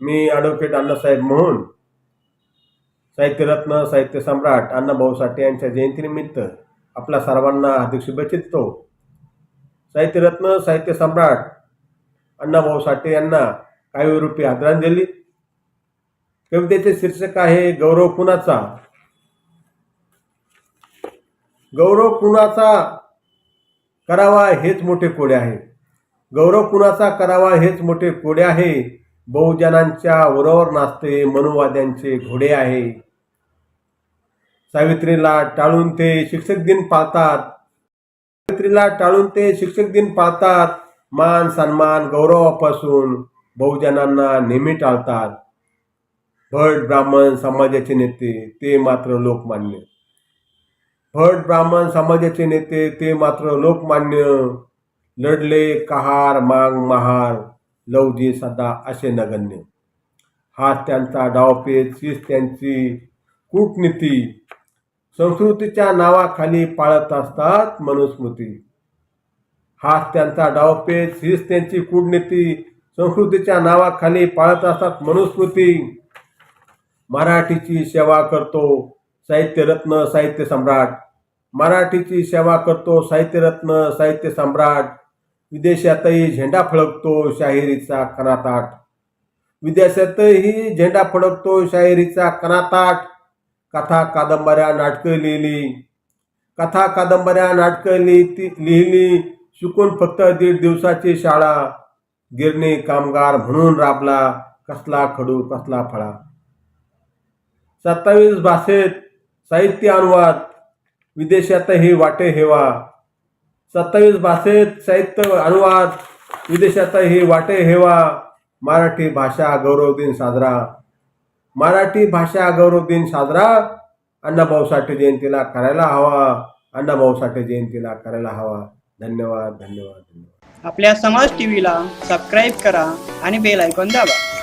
मी advocate Annasaheb Mohan साहित्यरत्न साहित्य सम्राट अण्णाभाऊ साठे यांच्या जयंतीनिमित्त आपल्या सर्वांना हार्दिक शुभेच्छा देतो. साहित्यरत्न साहित्य सम्राट अण्णाभाऊ साठे यांना काव्यरूपी आदरांजली. कवितेचे शीर्षक आहे गौरव कुणाचा? गौरव कुणाचा करावा हेच मोठे कोडे आहे. गौरव कुणाचा करावा हेच मोठे कोडे आहे. बहुजनांच्या वरावर नाचते मनुवाद्यांचे घोडे आहे. सावित्रीला टाळून ते शिक्षक दिन पाळतात. सावित्रीला टाळून ते शिक्षक दिन पाळतात. मान सन्मान गौरवापासून बहुजनांना नेहमी टाळतात. भट ब्राह्मण समाजाचे नेते ते मात्र लोकमान्य. भट ब्राह्मण समाजाचे नेते ते मात्र लोकमान्य लढले कहार मांग महार लवजी सदा असे नगण्य. हात त्यांचा डावपेच हीच त्यांची कूटनीती. संस्कृतीच्या नावाखाली पाळत असतात मनुस्मृती. हात त्यांचा डावपेच हीच त्यांची कूटनीती. संस्कृतीच्या नावाखाली पाळत असतात मनुस्मृती. मराठीची सेवा करतो साहित्यरत्न साहित्य सम्राट. मराठीची सेवा करतो साहित्यरत्न साहित्य सम्राट विदेशातही झेंडा फडकतो शाहिरीचा कनाताट. विदेशातही झेंडा फडकतो शाहिरीचा कनाताट. कथा कादंबऱ्या नाटकं लिहिली. कथा कादंबऱ्या नाटकं लिहिती लिहिली. शिकून फक्त दीड दिवसाची शाळा. गिरणी कामगार म्हणून राबला. कसला खडू कसला फळा. सत्तावीस भाषेत साहित्य अनुवाद. विदेशात हे वाटे हेवा. सत्तावीस भाषेत साहित्य अनुवाद. विदेशातही वाटे हेवा. मराठी भाषा गौरव दिन साजरा. मराठी भाषा गौरव दिन साजरा. अण्णाभाऊ साठे जयंतीला करायला हवा. अण्णाभाऊ साठे जयंतीला करायला हवा. धन्यवाद धन्यवाद धन्यवाद. आपल्या समाज टीव्हीला सबस्क्राईब करा आणि बेल ऐकून दाबा.